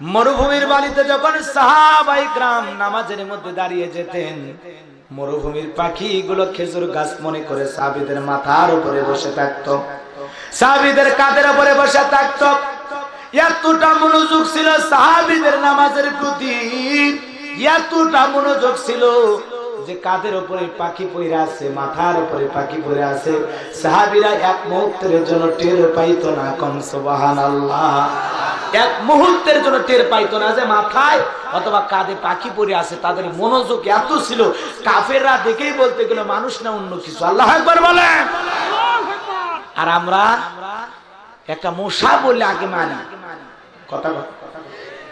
মরুভূমির বাড়িতে যখন সাহাবাই গ্রাম নামাজের মধ্যে দাঁড়িয়ে যেতেন, মরুভূমির পাখিগুলো খেজুর গাছ মনে করে সাহাবিদের মাথার উপরে বসে থাকতো। সাহাবিদের কাদের উপরে বসে থাকতো। এতটা মনোযোগ ছিল সাহাবিদের নামাজের প্রতি, এতটা মনোযোগ ছিল যে কাদের উপরে পাখি পইরা আছে, মাথার উপরে পাখি পইরা আছে। সাহাবিরা এক মুহূর্তের জন্য টের পাইতো না, কম সুবাহান আল্লাহ এক মুহূর্তের জন্য টের পাইতো না যে মাথায় অথবা কাঁধে পাখি পরে আছে, তাদের মনোযোগ এত ছিল, কাফেররা দেখেই বলতে গেল, মানুষ না অন্য কিছু? আল্লাহ একবার বলেন। আর আমরা একটা মশা বললে আগে মানি। কথা।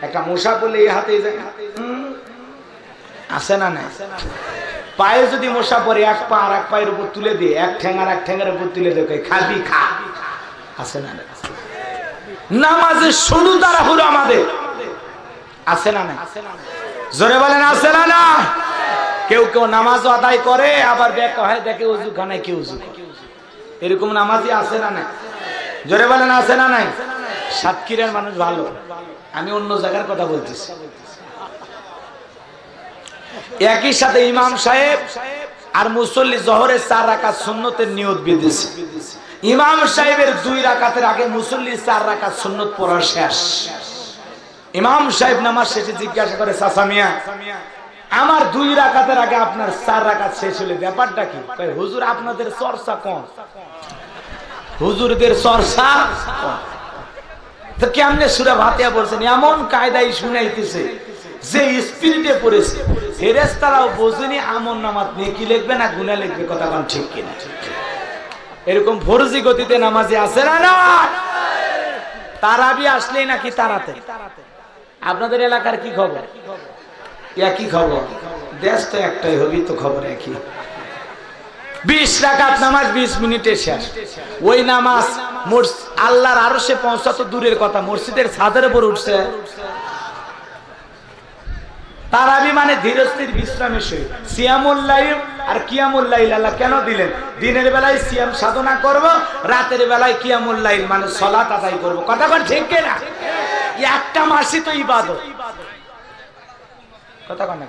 একটা মশা বললে এই হাতে আসে না নাই? পায়ে যদি মশা পরে এক পা আর এক পায়ের উপর তুলে দিয়ে এক ঠ্যাং আর এক ঠ্যাঙের উপর তুলে দিয়ে খাবি খা। আসে না নাই? নামাজে শুধু তারা হলো আমাদের। আছে না না জোরে বলেন, আছে না না? কেউ কেউ নামাজ আদায় করে, আবার দেখা হয়, দেখে উজু খানায় কেউ উজু? এরকম নামাজই আছে না নাই? জোরে বলেন, আছে না নাই? সাতক্ষীরের মানুষ ভালো। আমি অন্য জায়গার কথা বলতেছি। একই সাথে ইমাম সাহেব আর মুসল্লি জহরের চার রাকাত সুন্নতের নিয়ত বিধেছে। ইমাম সাহেবের দুই রাকাতের আগে মুসল্লি চার রাকাত সুন্নত পড়া শেষ। ইমাম সাহেব নামাজ শেষে জিজ্ঞাসা করে সাসামিয়া আমার দুই রাকাতের আগে আপনার চার রাকাত শেষ হলে ব্যাপারটা কি? হুজুর, আপনাদের চর্চা কম হুজুরদের চর্চা তো কেমনে সুরা ভাতিয়া বলছেন এমন কায়দায় শুনাইতেছে যে স্পিরিটে পড়েছে। ফেরেস্তারাও বোঝেনি আমন নামাজ নেকি লিখবে না গুনা লিখবে, কথা কোন ঠিক কিনা? এরকম ফরজি গতিতে নামাজে আছে না না তারাবি আসলেই নাকি তারাতে। আপনাদের এলাকার কি খবর? একই খবর। দেশ তো একটাই, হবি তো খবর একই। বিশ রাকাত নামাজ, বিশ মিনিটে শেষ। ওই নামাজ আল্লাহর আরও সে পৌঁছাতো দূরের কথা, মসজিদের ছাদের উপর উঠছে। তারাবি মানে ধীরস্থির বিশ্রামের সহিত সিয়ামুল্লাইল আর কিয়ামুল্লাইল আল্লাহ কেন দিলেন? দিনের বেলায় সিয়াম সাধনা করব, রাতের বেলায় কিয়ামুল্লাইল মানে সলাত আদায় করব। কথা কোন ঠিক না একটা মাসই তো ইবাদত। কথা কন?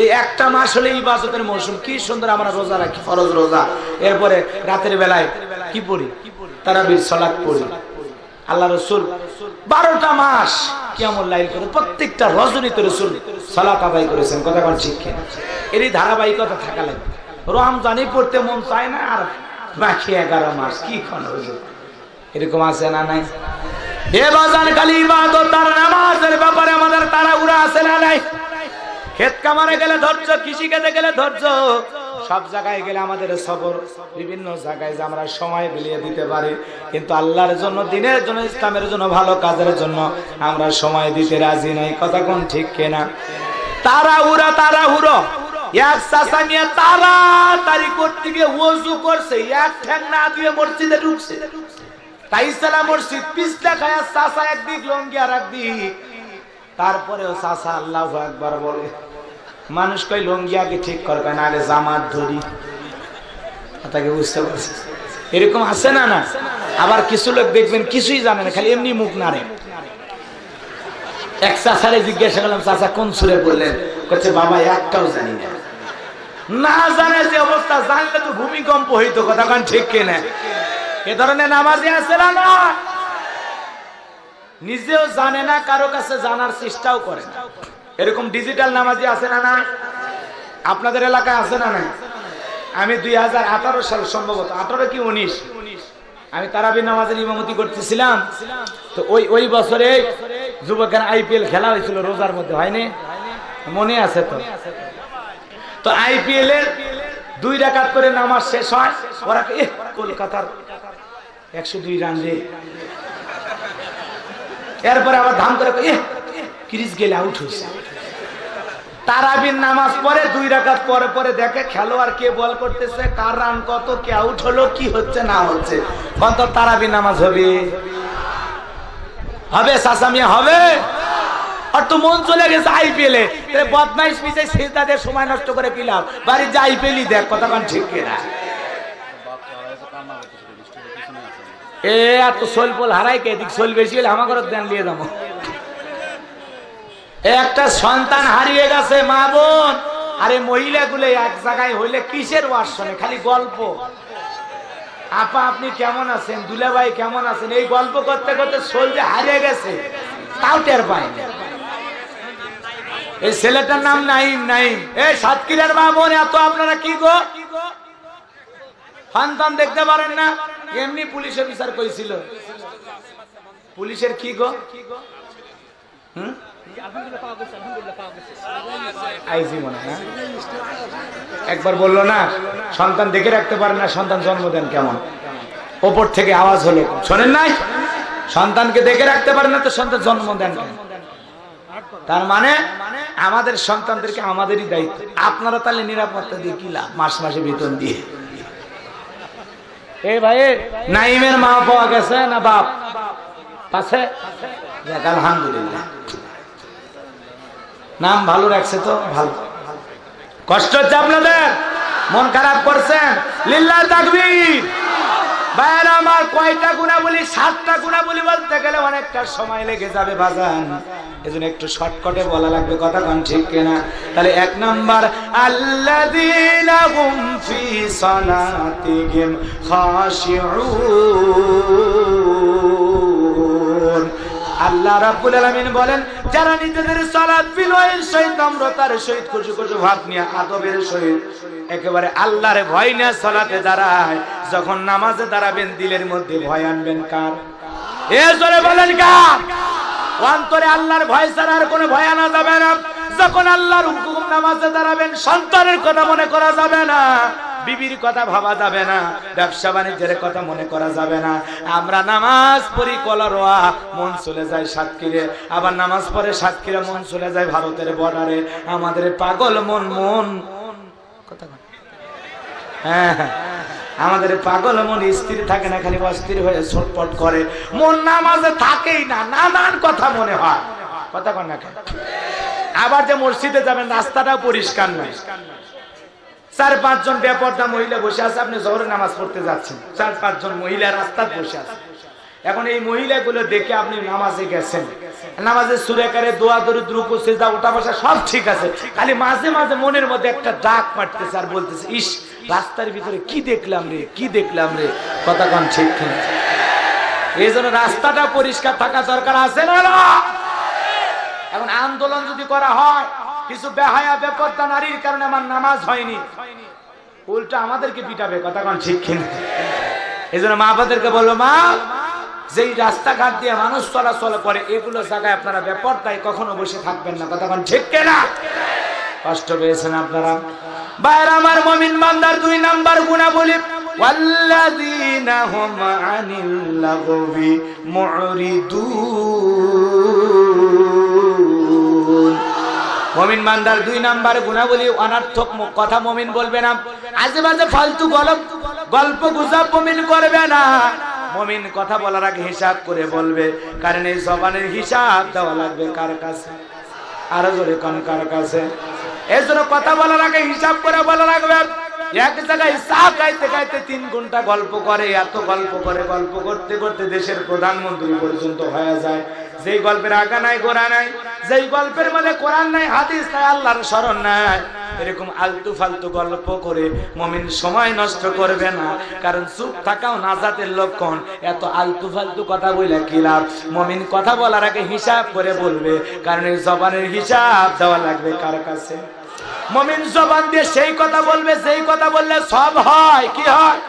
এই একটা মাস হলে ইবাদতের মৌসুম। কি সুন্দর আমরা রোজা রাখি। ফরজ রোজা। এরপরে রাতের বেলায় কি পড়ি? তারাবির সলাৎ পড়ি। আল্লাহ রসুল বারোটা মাস কেমন লাইল করে প্রত্যেকটা রজনীতে রসুল সলাত আদায় করেছেন। কথা কোন কিনা? এরই ধারাবাহিকতা থাকা লাগবে। রমজানই পড়তে মন চায় না আর বাকি এগারো মাস কি খন এরকম আছে না নাই? এ বাজান খালি ইবাদত আর নামাজের ব্যাপারে আমাদের তারা উড়া আছে না নাই? ক্ষেত কামারে গেলে ধৈর্য কৃষি খেতে গেলে ধৈর্য সব জায়গায় গেলে আমাদের সবর, বিভিন্ন জায়গায় যে আমরা সময় বিলিয়ে দিতে পারি। কিন্তু আল্লাহর জন্য, দিনের জন্য, ইসলামের জন্য, ভালো কাজের জন্য আমরা সময় দিতে রাজি নাই। কথা কোন ঠিক কেনা? তারা উড়া তারা এক চাষা নিয়ে করছে না পিছলা একদিক আর তারপরেও আল্লাহ একবার বলে। মানুষ কই লঙ্গি আগে ঠিক করবে না আগে জামাত ধরি। তাকে বুঝতে পারছি। এরকম আছে না না? আবার কিছু লোক দেখবেন কিছুই জানে না, খালি এমনি মুখ নাড়ে। এক চাষারে জিজ্ঞাসা করলাম চাষা কোন সুরে বললেন? করছে বাবা, একটাও জানি না। না জানে যে অবস্থা, জানলে তো ভূমিকম্প হইতো, কথা কান ঠিক কেনা। এ ধরনের নামাজি আছে না না? নিজেও জানে না, কারও কাছে জানার চেষ্টাও করে না। এরকম ডিজিটাল নামাজি আছে না না? আপনাদের এলাকায় আছে না না আমি দুই হাজার আঠারো সাল সম্ভবত, আঠারো কি উনিশ? আমি তারাবি নামাজের ইমামতি করতেছিলাম। তো ওই ওই বছরে যুবকের আইপিএল খেলা হয়েছিল, রোজার মধ্যে, হয়নি? মনে আছে তো? তো আইপিএল এর দুই রাকাত করে নামাজ শেষ হয়, ওরা কলকাতার একশো দুই রান রে। এরপরে আবার ধাম করে ক্রিস গেলে আউট হয়েছে। তারাবির নামাজ পরে দুই রাকাত পরে পরে দেখে খেলোয়াড় কে বল করতেছে, কার রান কত, কে আউট হলো, কি হচ্ছে, না হচ্ছে। কত তারাবির নামাজ হবে। হবে সাসামিয়া হবে। আর তো মন চলে গেছে আইপিএলে বদমাইশ পিছিয়ে সময় নষ্ট করে পিলাম। বাড়ি যে আইপিএলই দেখ, কথা কান ঠিক কিনা। এ এত সোল পোল হারাই কে? এদিক সোল বেশি হলে আমাকে দেন, নিয়ে যাব। একটা সন্তান হারিয়ে গেছে, মা বোন। আরে মহিলাগুলো এক জায়গায় হইলে কিসের ওয়াজ শোনে খালি গল্প। আপা, আপনি কেমন আছেন? দুলাভাই কেমন আছেন? এই গল্প করতে করতে শরীরে হারিয়ে গেছে। তাও টের পায়নি এই ছেলেটার নাম নাইম নাইম। এই সাতক্ষীরার মা বোন, এত আপনারা কি গো? সন্তান দেখতে পারেন না? এমনি পুলিশ অফিসার কইছিল। পুলিশের কি গো? হুম? আইজি মনে হ্যাঁ? একবার বলল না সন্তান দেখে রাখতে পারে না সন্তান জন্ম দেন কেমন? ওপর থেকে আওয়াজ হলো শোনেন নাই? সন্তানকে দেখে রাখতে পারে না তো সন্তান জন্ম দেন তার মানে আমাদের সন্তানদেরকে আমাদেরই দায়িত্ব। আপনারা তাহলে নিরাপত্তা দিয়ে কি লাভ? মাস মাসে বেতন দিয়ে। এই ভাই নাইমের মা পাওয়া গেছে না বাপ? আছে? আলহামদুলিল্লাহ। নাম ভালো রাখছে তো? ভালো। কষ্ট হচ্ছে আপনাদের? মন খারাপ করছেন? লিল্লাহ তাকবীর। আমার কয়টা গুণা বলি সাতটা বলতে গেলে অনেকটা সময় লেগে যাবে একটু শর্টকটে বলা লাগবে, কথা ঠিক কিনা? তাহলে এক নাম্বার আল্লাহ রাব্বুল আলামিন বলেন, যারা নিজেদের সালাত বিনয়ের সহিত নম্রতার সহিত খুশি খুশি ভাব নিয়ে আদবের সহিত একেবারে আল্লাহর ভয় নিয়ে সালাতে দাঁড়ায়, যখন নামাজে দাঁড়াবেন, দিলের মধ্যে ভয় আনবেন কার? এ জোরে বলেন কার? অন্তরে আল্লাহর ভয় ছাড়া আর কোনো ভয় আনা যাবে না। যখন আল্লাহর হুকুম নামাজে দাঁড়াবেন, সন্তানের কথা মনে করা যাবে না। বিবির কথা ভাবা যাবে না, ব্যবসা বাণিজ্যের কথা মনে করা যাবে না। আমরা নামাজ পড়ি কলারোয়া, মন চলে যায় সাতক্ষীরে। আবার নামাজ পড়ে সাতক্ষীরে মন চলে যায় ভারতের বর্ডারে। আমাদের পাগল মন মন। কথা। হ্যাঁ হ্যাঁ। আমাদের পাগল মন স্থির থাকে না, খালি অস্থির হয়ে ছটপট করে। মন নামাজে থাকেই না, নানান কথা মনে হয়। কথা কন না আবার যে মসজিদে যাবেন, রাস্তাটাও পরিষ্কার নয়। চার পাঁচজন বেপর্দা মহিলা বসে আছে, আপনি জহরে নামাজ পড়তে যাচ্ছেন। চার পাঁচজন মহিলা রাস্তায় বসে আছে। এখন এই মহিলাগুলো দেখে আপনি নামাজে গেছেন। নামাজের সুরেকারে দোয়া দরুদ রুকু সেজদা ওঠা বসা সব ঠিক আছে। খালি মাঝে মাঝে মনের মধ্যে একটা ডাক মারতেছে আর বলতেছে, ইস, রাস্তার ভিতরে কি দেখলাম রে, কি দেখলাম রে? কথা কন ঠিক ঠিক এই জন্য রাস্তাটা পরিষ্কার থাকা দরকার আছে না? এখন আন্দোলন যদি করা হয় কিছু বেহায়া বেপত্তা নারীর কারণে আমার নামাজ হয়নি উল্টা আমাদেরকে পিটাবে কথা কোন ঠিক কিনা এই জন্য মা বাবাদেরকে বলবো মা যেই রাস্তাঘাট দিয়ে মানুষ চলাচল করে এগুলো জায়গায় আপনারা বেপরদায় কখনো বসে থাকবেন না কথা কোন ঠিক কেনা কষ্ট পেয়েছেন আপনারা বাইরে আমার মমিন বান্দার দুই নাম্বার গুণা বলি والذين هم عن اللغو معرضون মমিন মান্দার দুই নাম্বার গুণাবলী, অনার্থক কথা মমিন বলবে না। আজে বাজে ফালতু গল্প গল্প গুজব মমিন করবে না। মমিন কথা বলার আগে হিসাব করে বলবে, কারণ এই জবানের হিসাব দেওয়া লাগবে কার কাছে? আরও জোরে কন কার কাছে? এর জন্য কথা বলার আগে হিসাব করে বলা লাগবে। এক জায়গায় চা খাইতে খাইতে তিন ঘণ্টা গল্প করে, এত গল্প করে, গল্প করতে করতে দেশের প্রধানমন্ত্রী পর্যন্ত হয়ে যায়। যেই গল্পের আগা নাই, গোড়া নাই, যেই গল্পের মধ্যে কোরআন নাই, হাদিস নাই, আল্লাহর স্মরণ নাই, এরকম আলতু ফালতু গল্প করে মমিন সময় নষ্ট করবে না। কারণ চুপ থাকাও নাজাতের লক্ষণ। এত আলতু ফালতু কথা বলে কি লাভ? মমিন কথা বলার আগে হিসাব করে বলবে। কারণ এই জবানের হিসাব দেওয়া লাগবে কার কাছে? মমিন জবান দিয়ে সেই কথা বলবে, সেই কথা বললে সব হয়। কি হয়?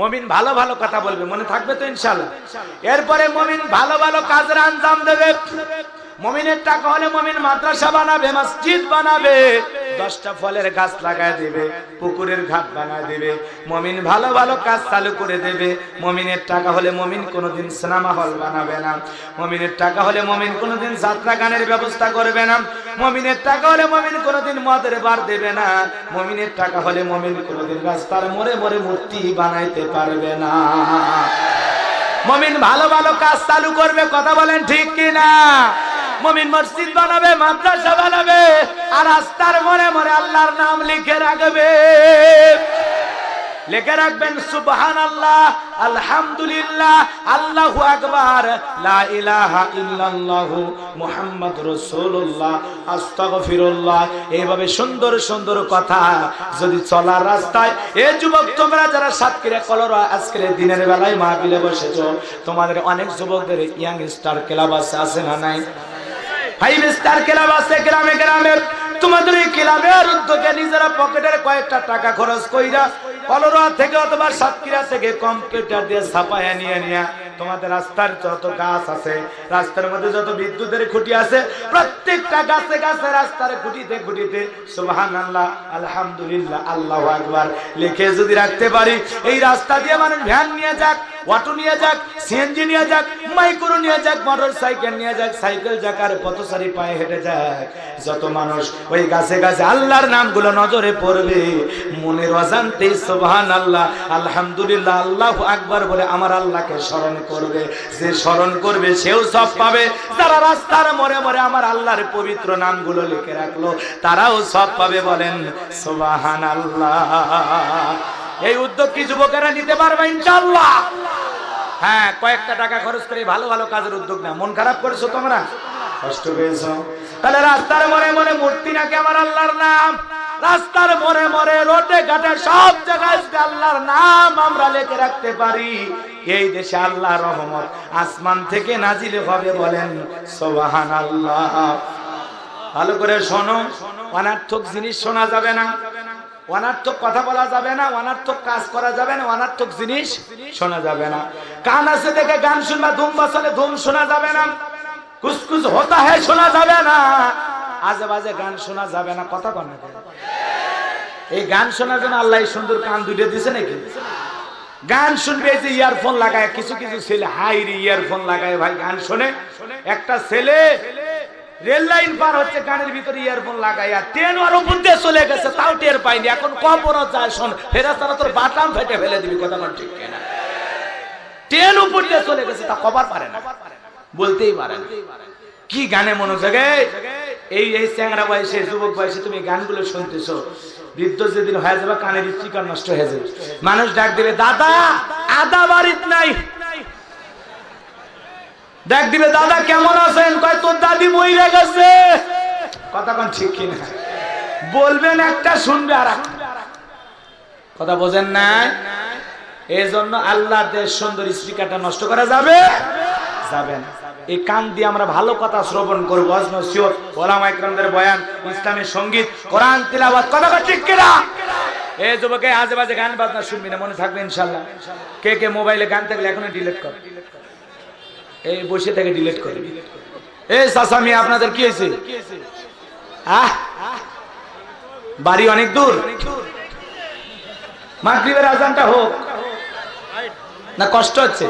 মমিন ভালো ভালো কথা বলবে, মনে থাকবে তো ইনশাল্লাহ। এরপরে মমিন ভালো ভালো কাজের আঞ্জাম দেবে। মমিনের টাকা হলে মমিন মাদ্রাসা বানাবে, মসজিদ বানাবে। দশটা ফলের গাছ লাগায় দেবে, পুকুরের ঘাট বানায় দেবে। মমিন ভালো ভালো কাজ চালু করে দেবে। মমিনের টাকা হলে মমিন কোনোদিন সিনেমা হল বানাবে না। মমিনের টাকা হলে মমিন কোনোদিন যাত্রা গানের ব্যবস্থা করবে না। মমিনের টাকা হলে মমিন কোনোদিন মদের বার দেবে না। মমিনের টাকা হলে মমিন কোনোদিন রাস্তার মোড়ে মোড়ে মূর্তি বানাইতে পারবে না। মমিন ভালো ভালো কাজ চালু করবে, কথা বলেন ঠিক কি না মমিন মসজিদ বানাবে, মাদ্রাসা বানাবে, আর রাস্তার মনে মনে আল্লাহর নাম লিখে রাখবে। লেখে রাখবেন সুবহান আল্লাহ আলহামদুলিল্লাহ, আল্লাহু আকবার মুহাম্মদ রাসূলুল্লাহ, আস্তাগফিরুল্লাহ। এইভাবে সুন্দর সুন্দর কথা যদি চলার রাস্তায়, এ যুবক, তোমরা যারা সাতক্ষীরা কলরা, আজকের দিনের বেলায় মাহফিলে বসেছো, তোমাদের অনেক যুবকদের ইয়াং স্টার ক্লাব আছে আছে না নাই? ফাইভ স্টার ক্লাব আছে, গ্রামে গ্রামে। তোমাদের এই ক্লাবের উদ্যোগে নিজেরা পকেটের কয়েকটা টাকা খরচ কইরা কলরা থেকে অথবা সাতক্ষীরা থেকে কম্পিউটার দিয়ে ছাপাইয়া নিয়ে নিয়ে তোমাদের রাস্তার যত গাছ আছে, রাস্তার মধ্যে যত বিদ্যুতের খুঁটি আছে, প্রত্যেকটা গাছে গাছে রাস্তার খুঁটিতে খুঁটিতে সুবহান আল্লাহ আলহামদুলিল্লাহ, আল্লাহ আকবার। লিখে যদি রাখতে পারি, এই রাস্তা দিয়ে মানুষ ভ্যান নিয়ে যাক। অটো নিয়ে যাক সিএনজি নিয়ে যাক, মাইক্রো নিয়ে যাক মোটর সাইকেল নিয়ে যাক, সাইকেল যাক আর পথচারী পায়ে হেঁটে যাক। যত মানুষ ওই গাছে গাছে আল্লাহর নামগুলো নজরে পড়বে মনের অজান্তে সুবহান আল্লাহ আলহামদুলিল্লাহ, আল্লাহ আকবার বলে আমার আল্লাহকে স্মরণ করবে। যে স্মরণ করবে সেও সব পাবে। যারা রাস্তার মরে মরে আমার আল্লাহর পবিত্র নামগুলো লিখে রাখল, তারাও সব পাবে বলেন সুবহান আল্লাহ এই উদ্যোগ কি যুবকেরা নিতে পারবে ইনশাআল্লাহ? হ্যাঁ কয়েকটা টাকা খরচ করে ভালো ভালো কাজের উদ্যোগ না মন খারাপ করেছ তোমরা? কষ্ট পেয়েছ। তাহলে রাস্তার মনে মনে মূর্তি নাকি আমার আল্লাহর নাম? রাস্তার মরে মরে রোডে ঘাটে সব জায়গায় আল্লাহর নাম আমরা লেখে রাখতে পারি এই দেশে আল্লাহ রহমত। আসমান থেকে নাজিল হবে বলেন সোবাহান আল্লাহ ভালো করে শোনো অনার্থক জিনিস শোনা যাবে না। অনার্থক কথা বলা যাবে না, অনার্থক কাজ করা যাবে না, অনার্থক জিনিস শোনা যাবে না। কান আছে দেখে গান শুনবা, ধুম বাসালে ধুম শোনা যাবে না। কুসকুস হতা হ্যাঁ শোনা যাবে না। আজে বাজে গান শোনা যাবে না। কথা কন এই গান শোনার জন্য আল্লাহ সুন্দর কান দুইটা দিছে নাকি? গান শুনবে যে ইয়ারফোন লাগায়, কিছু কিছু ছেলে হাইরি ইয়ারফোন লাগায়, ভাই, গান শোনে। একটা ছেলে রেল লাইন পার হচ্ছে গানের ভিতরে ইয়ারফোন লাগাইয়া। ট্রেন আর উপর দিয়ে চলে গেছে, তাও টের পাইনি। এখন কবর যায়, শোন ফেরা তারা তোর বাটাম ফেটে ফেলে দিবি, কথা বল ঠিক কিনা? ট্রেন উপর দিয়ে চলে গেছে, তা কবার পারে না। বলতেই পারে না। কি গানে মনোযোগে, এই? এই চ্যাংরা বয়সে, যুবক বয়সে তুমি গানগুলো শুনতেছো। বৃদ্ধ যেদিন হয়ে যাবে, কানের স্পিকার নষ্ট হয়ে যাবে। মানুষ ডাক দিবে, দাদা, আদা বাড়িত নাই। দেখ দিবে দাদা কেমন আছেন? কয়, তোর দাদি মইরা গেছে। কথা কোন ঠিক কিনা? বলবেন একটা, শুনবে আর কথা বোঝেন না এই জন্য আল্লাহ দেশ সুন্দর স্পিকারটা নষ্ট করা যাবে? যাবে না। এই কান দিয়ে আমরা ভালো কথা শ্রবণ করব। অজনসিয়ত বয়ান, ইসলামের সংগীত, কোরআন কথা কথা ঠিক কিনা? এই যুবকে, আজে বাজে গান বাজনা শুনবি না, মনে থাকবে ইনশাল্লাহ। কে কে মোবাইলে গান থাকলে এখনই ডিলিট কর। এই বসে থেকে ডিলিট করবি এই সাসামি আপনাদের কি হয়েছে? বাড়ি অনেক দূর। মাগরিবের আজানটা হোক। না, কষ্ট হচ্ছে?